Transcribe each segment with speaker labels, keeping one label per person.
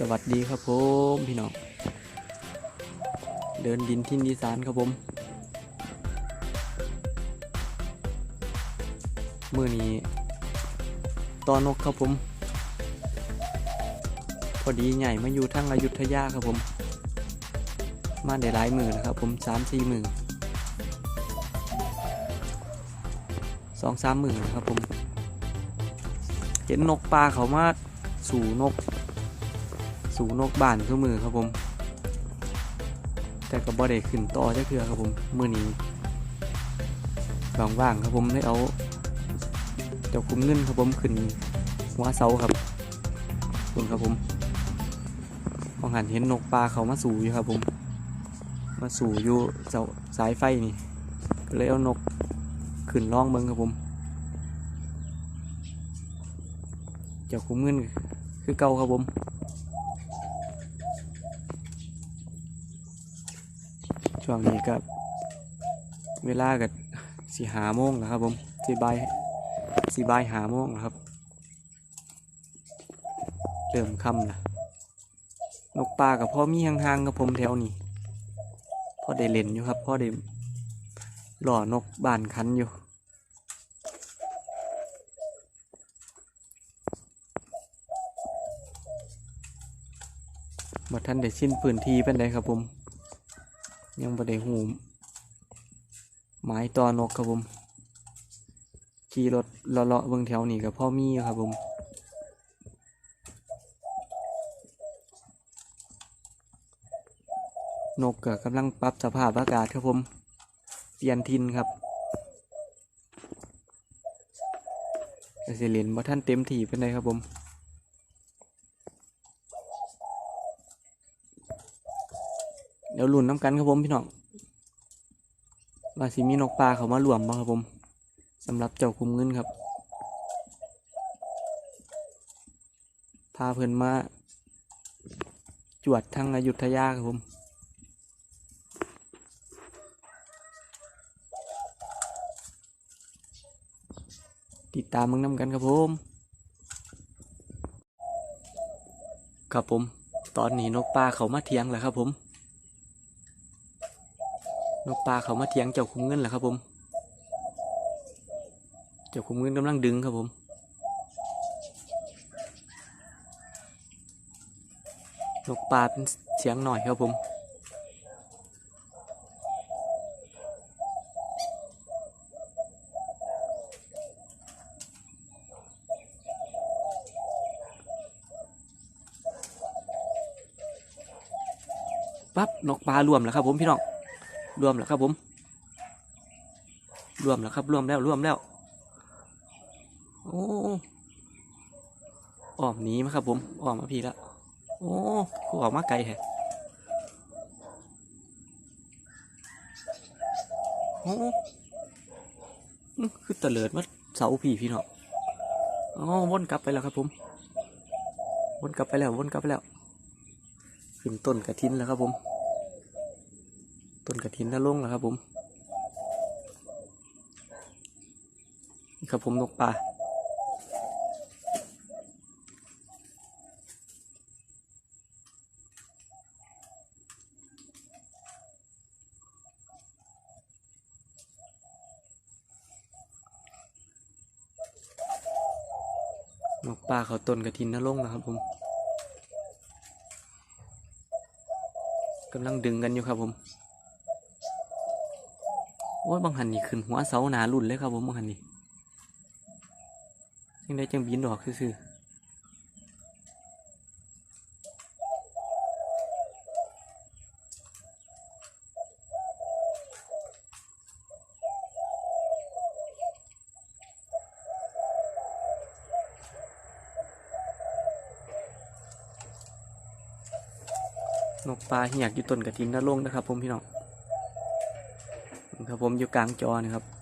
Speaker 1: สวัสดีครับผมพี่น้อง เดินดินทินดีสานครับผม มือนี้ตอนนกครับผม พอดีใหญ่มาอยู่ทั้งอยุธยาครับผม มาได้หลายมือแล้วครับผมสามสี่มือสองสามมือนครับผม เห็นนกปลาเขามาสู่นก สู่นกบ้านทุกมือครับผม แต่ก็บ่ได้ขึ้นต่อจะเคือครับผมมือนี้ว่างๆครับผมได้เอาเจ้าคุ้มเงินครับผมขึ้นหัวเสาครับคุณครับผมพองหันเห็นนกปลาเขามาสู่อยู่ครับผม มาสู่อยู่เสาสายไฟนี่ก็เลยเอานกขึ้นล่องเบิงครับผมเจ้าคุ้มเงินคือเก่าครับผม ช่วงนี้ก็เวลากับสีหาโมงแล้วครับผมสีบายสีบายหาโมงแล้วครับ เริ่มค่ำละนกปลากับพ่อมีห่างๆกับผมแถวนี้พ่อได้เล่นอยู่ครับพ่อได้หล่อนกบานคันอยู่บ่ท่านได้ชิ้นปืนทีเป็นไรครับผม ยังบ่ได้หูไม้ตอนกครับผมขี่รถเลาะๆเบิ่งแถวนี้กับพ่อมี่ครับผมนกก็กำลังปรับสภาพอากาศครับผม เปลี่ยนทินครับแต่สิเลนบ่ท่านเต็มที่เป็นไรครับผม เดี๋ยวลุ้นน้ำกันครับผมพี่น้องว่าสิมีนกปลาเขามารวมบ่ครับผมสำหรับเจ้าคุมเงินครับ พาเพิ่อนมา จวดทั้งอยุธยาครับผมติดตามมึงน้ำกันครับผม ครับผม ตอนนี้นกปลาเขามาเทียงแล้วครับผม นกปลาเขามาเทียงเจ้าคุมเงินแหละครับผม เจ้าคุมเงินกำลังดึงครับผม นกปลาเป็นเสียงหน่อยครับผมปั๊บนกปลารวมแล้วครับผมพี่น้อง รวมแล้วครับผมรวมแล้วครับรวมแล้วรวมแล้ว โอ้ออมหนีมาครับ ผมออมมาพี่แล้วโอ้คือออกมาไกลแฮะโอ้อื้อคือเตลิดมาเสาพี่พี่เนาะอ๋อวนกลับไปแล้วครับ ผมวนกลับไปแล้ววนกลับไปแล้วขึ้นต้นกระถินแล้วครับผม ต้นกระถินแล้วลงแล้วครับผมนี่ครับผมนกปลาๆนกปลาเขาต้นกระถินแล้วลงแล้วครับผมกำลังดึงกันอยู่ครับผม โอ้ยบางหันนี่ขึ้นหัวเสาหนารุ่นเลยครับผมบางหันนี่ยังได้จังบินดอกซื่อๆนกปลาเหียกอยู่ต้นกระถินนลงนะครับผมพี่น้อง ครับผมอยู่กลางจอนะครับ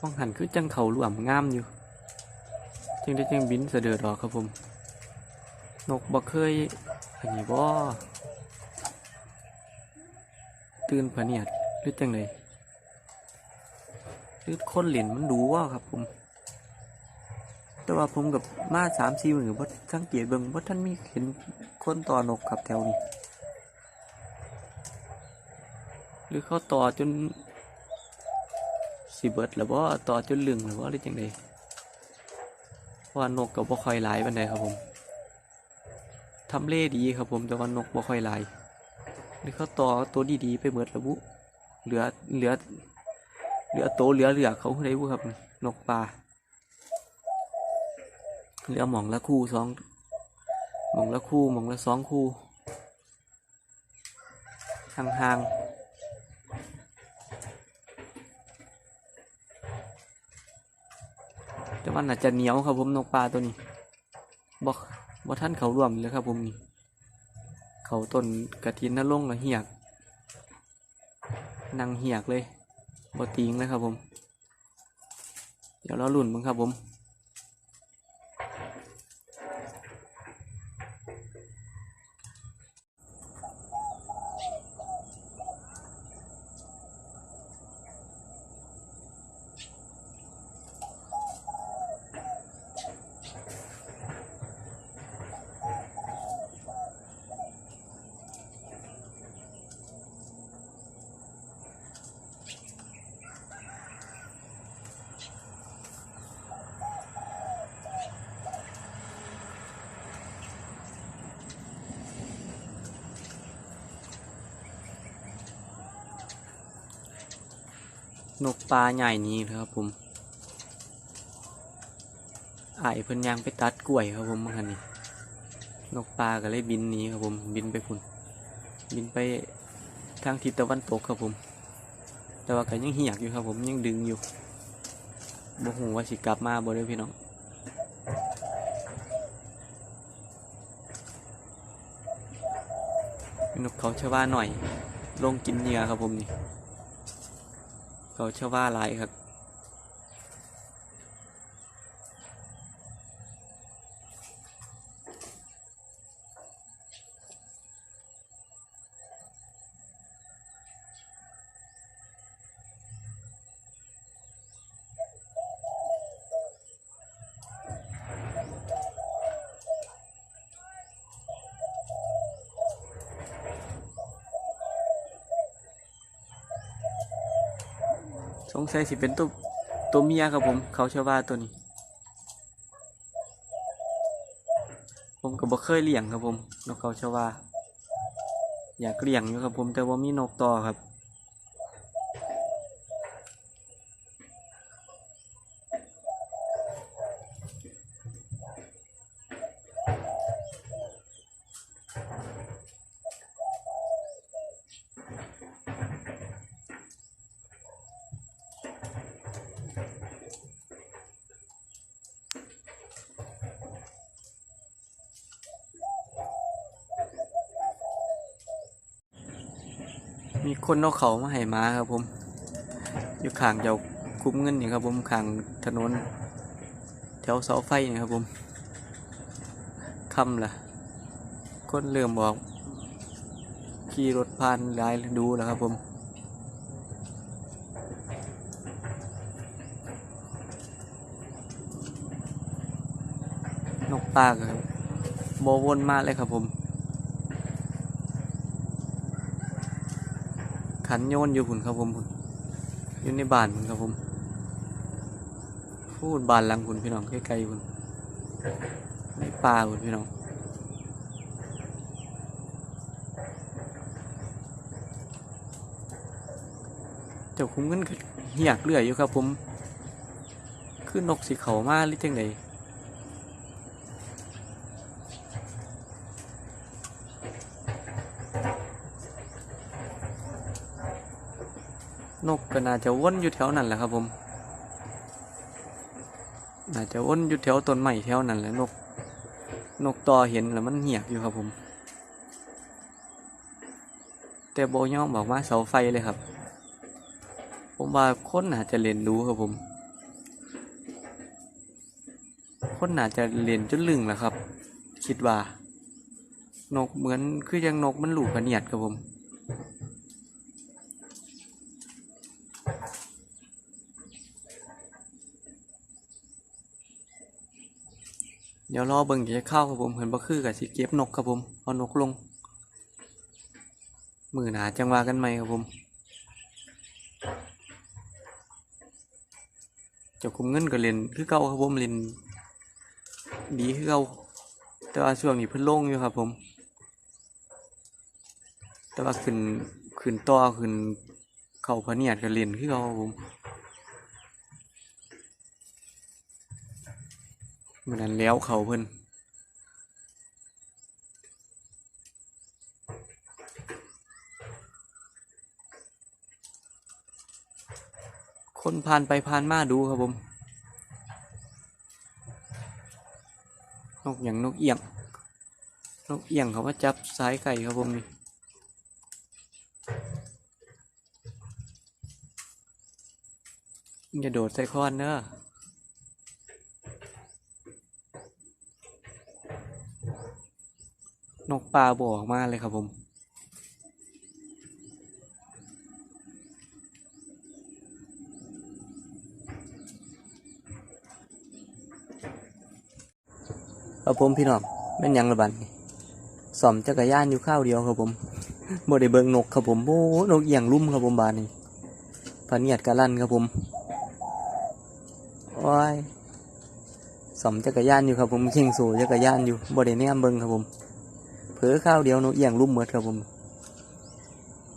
Speaker 1: ต้องหันคือจังเขาหลวมงามอยู่จังได้จังบินเสด็จออกครับผม นกบ่เคยอันนี้บ่ตื่นผะเนียดหรือจังไดหรือคนเหรียญมันดูว่าครับผม แต่ว่าผมกับมาสามสี่หมือว่าสังเกตเบิ่งว่าท่านมีเห็นคนต่อนกครับแถวนี้ หรือเขาต่อจน สิเบิดหรือว่าต่อจนลืองหรือว่าหรือจังไดว่านกกับบ่ค่อยหลายปานใดครับผมทำเลดีครับผมแต่ว่านกบ่ค่อยหลายหรือเขาต่อตัวดีๆไปเบิดแล้วบุเหลือเหลือเหลือโตเหลือเหลือเขาได้บุครับนกปลาเหลือหมองละคู่สองหมองละคู่หมองละสองคู่ห่างๆ มันอาจจะเหนียวครับผมนกปลาตัวนี้บอกบ่ท่านเขาร่วมเลยครับผมนี่เขาต้นกระถินนลงล้วเหียกนั่งเหียกเลยบ่ติงเลยครับผม เดี๋ยวเราลุ่นมั้งครับผม นกปลาใหญ่นี้ครับผมไอเพิ่นยางไปตัดกล้วยครับผมเมื่อันนี้นกปลาก็เลยบินนี้ครับผมบินไปพุ่นบินไปทางทิศตะวันตกครับผม แต่ว่าก็ยังเหียกอยู่ครับผมยังดึงอยู่บ่ฮู้ว่าสิกลับมาบ่เด้พี่น้องนกเขาชะว่าหน่อย ลงกินเหยื่อครับผมนี่ เขาชะว่าหลายครับ งสัยสิเป็นตัวตัวเมียครับผม เขาเชะว่าตัวนี้ ผมก็บ่เคยเลี้ยงครับผมนกเขาเชะว่า อยากเลี้ยงอยู่ครับผมแต่ว่ามีนกต่อครับ มีคนเอาเขามาให้มาครับผม อยู่ข้างเจ้าคุ้มเงินนี่ครับผมข้างถนน แถวเสาไฟนี่ครับผมคำล่ะ คนเริ่มบอกขี่รถผ่านหลายดูแล้วครับผมนกปลาครับโบวนมากเลยครับผม ขันโยนอยู่พุ่นครับผมพุ่นอยู่ในบ้านพุ่นครับผม พูดบ้านหลังพุ่นพี่น้องใกล้ๆพุ่นในป่าพุ่นพี่น้องเจ้าคุ้มเงินเหียกเรื่อยอยู่ครับผม คือนกสีเขามาหรือจังได นกก็น่าจะวนอยู่แถวนั้นแหละครับผม น่าจะวนอยู่แถวต้นไม้แถวนั้นแหละนก นกต่อเห็นแล้วมันเหียบอยู่ครับผม แต่โบย่องบอกว่าเสาไฟเลยครับ ผมว่าคนน่าจะเรียนรู้ครับผม คนน่าจะเรียนจนลึงแหละครับ คิดว่า นกเหมือนคือยังนกมันหลูกกระเนียดครับผม เดี๋ยวรอเบิ่งจะเข้าครับผมเห็นบ่คือกับสิเก็บนกครับผมเอานกลง มือหนาจังว่ากันไหมครับผมจ้าคุมเงินก็เล่นคือเก่าครับผมเล่นดีคือเก่าแต่ว่าช่วงนี้เพิ่นลงอยู่ครับผม แต่ว่าขึ้นขึ้นต่อขึ้นเข้าพเนียดก็เล่นคือเก่าครับผม มื่อนั้นแล้วเขาเพิ่นคนผ่านไปผ่านมาดูครับผม นกอย่างนกเอียง นกเอียงเขาว่าจับสายไก่ครับผมนี่อย่าโดดใส่คอนเนอะ นกปลาบออกมาเลยครับผมครับผมพี่น้องแม่นยังระบัดนี่สอมจักรยานอยู่ข้าวเดียวครับผมบ่ได้เบิ่งนกครับผมโอ้นกเอียงลุ่มครับผมบานนี้พะเนียดกะลั่นครับผมโอ้ยสอมจักรยานอยู่ครับผมเข่งโซจักรยานอยู่บ่ได้แนมเบิ่งครับผม เผลอข้าวเดียวนกเอียงลุ่มหมดครับผม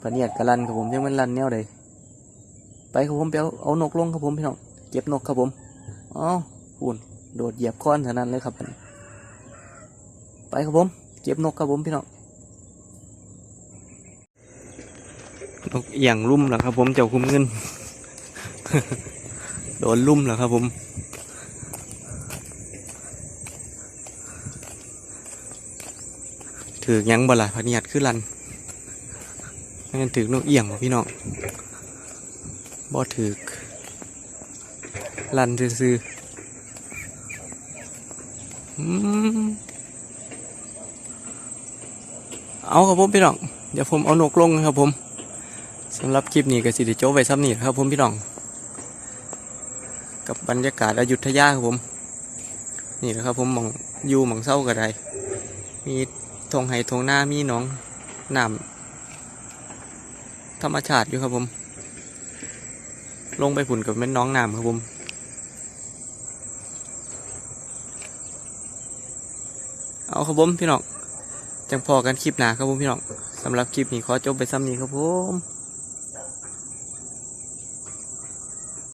Speaker 1: พะเนียดกระลันครับผมยังมันลันแนวใดไปครับผมไปเอาเอานกลงครับผมพี่น้องเก็บนกครับผมอ๋อหุ่นโดดเหยียบค้อนเท่านั้นเลยครับไปครับผม เก็บนกครับผมพี่น้องนกเอียงลุ่มเหรอครับผมเจ้าคุมเงิน โดนลุ่มเหรอครับผม ถือยังบ่ล่ะพะเนียดคือลันนั่นถือนกเอียงบ่พี่น้องบ่ถือลันซื่ออืมเอาครับผมพี่น้อง เดี๋ยวผมเอานกลงครับผมสำหรับคลิปนี้ก็สิได้จไว้ซ้ำนี่ครับผมพี่น้อง กับบรรยากาศอยุธยาครับผม นี่นะครับผมมองอยู่มองเศร้าก็ได้มี ทงไห้ทงหน้ามีหนองน้ำธรรมชาติอยู่ครับผม ลงไปผุ่นกับแม่นน้องน้ำครับผมเอาครับผมพี่น้องจังพอกันคลิปหนาครับผมพี่น้องสำหรับคลิปนี้ขอจบไปซ้ำนี้ครับผม